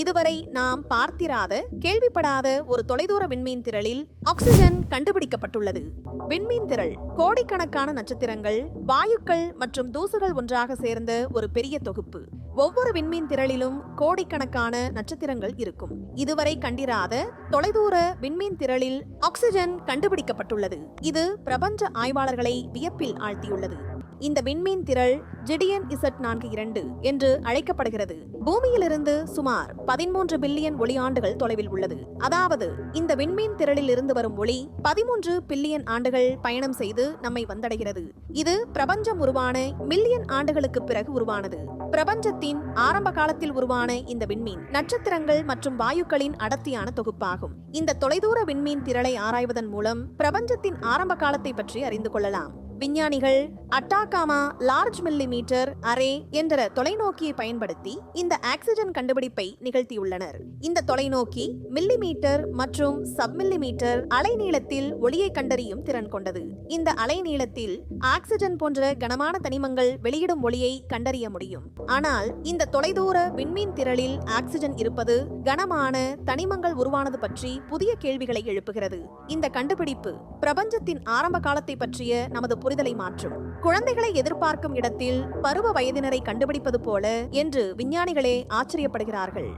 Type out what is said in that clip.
இதுவரை நாம் பார்த்திராத கேள்விப்படாத ஒரு தொலைதூர விண்மீன் திரளில் ஆக்சிஜன் கண்டுபிடிக்கப்பட்டுள்ளது. விண்மீன் திரள் கோடிக்கணக்கான நட்சத்திரங்கள் வாயுக்கள் மற்றும் தூசுகள் ஒன்றாக சேர்ந்த ஒரு பெரிய தொகுப்பு. ஒவ்வொரு விண்மீன் திரளிலும் கோடிக்கணக்கான நட்சத்திரங்கள் இருக்கும். இதுவரை கண்டிராத தொலைதூர விண்மீன் திரளில் ஆக்சிஜன் கண்டுபிடிக்கப்பட்டுள்ளது. இது பிரபஞ்ச ஆய்வாளர்களை வியப்பில் ஆழ்த்தியுள்ளது. இந்த விண்மீன் திரள் ஜிடியன் இசட் நான்கு இரண்டு என்று அழைக்கப்படுகிறது. பூமியிலிருந்து சுமார் பதிமூன்று பில்லியன் ஒளியாண்டுகள் தொலைவில் உள்ளது. அதாவது இந்த விண்மீன் திரளில் இருந்து வரும் ஒளி பதிமூன்று பில்லியன் ஆண்டுகள் பயணம் செய்து நம்மை வந்தடைகிறது. இது பிரபஞ்சம் உருவான மில்லியன் ஆண்டுகளுக்கு பிறகு உருவானது. பிரபஞ்சத்தின் ஆரம்ப காலத்தில் உருவான இந்த விண்மீன் நட்சத்திரங்கள் மற்றும் வாயுக்களின் அடர்த்தியான தொகுப்பாகும். இந்த தொலைதூர விண்மீன் திரளை ஆராய்வதன் மூலம் பிரபஞ்சத்தின் ஆரம்ப காலத்தை பற்றி அறிந்து கொள்ளலாம். விஞ்ஞானிகள் அட்டாகாமா லார்ஜ் மில்லிமீட்டர் அரே என்ற தொலைநோக்கியை பயன்படுத்தி இந்த ஆக்சிஜன் கண்டுபிடிப்பை நிகழ்த்தியுள்ளனர். இந்த தொலைநோக்கி மில்லிமீட்டர் மற்றும் சப் மில்லிமீட்டர் அலைநீளத்தில் ஒளியை கண்டறியும் திறன் கொண்டது. இந்த அலைநீளத்தில் ஆக்சிஜன் போன்ற கனமான தனிமங்கள் வெளியிடும் ஒளியை கண்டறிய முடியும். ஆனால் இந்த தொலைதூர விண்மீன் திரளில் ஆக்சிஜன் இருப்பது கனமான தனிமங்கள் உருவானது பற்றி புதிய கேள்விகளை எழுப்புகிறது. இந்த கண்டுபிடிப்பு பிரபஞ்சத்தின் ஆரம்ப காலத்தை பற்றிய நமது புரிதலை மாற்றும். குழந்தைகளை எதிர்பார்க்கும் இடத்தில் பருவ வயதினரை கண்டுபிடிப்பது போல என்று விஞ்ஞானிகளே ஆச்சரியப்படுகிறார்கள்.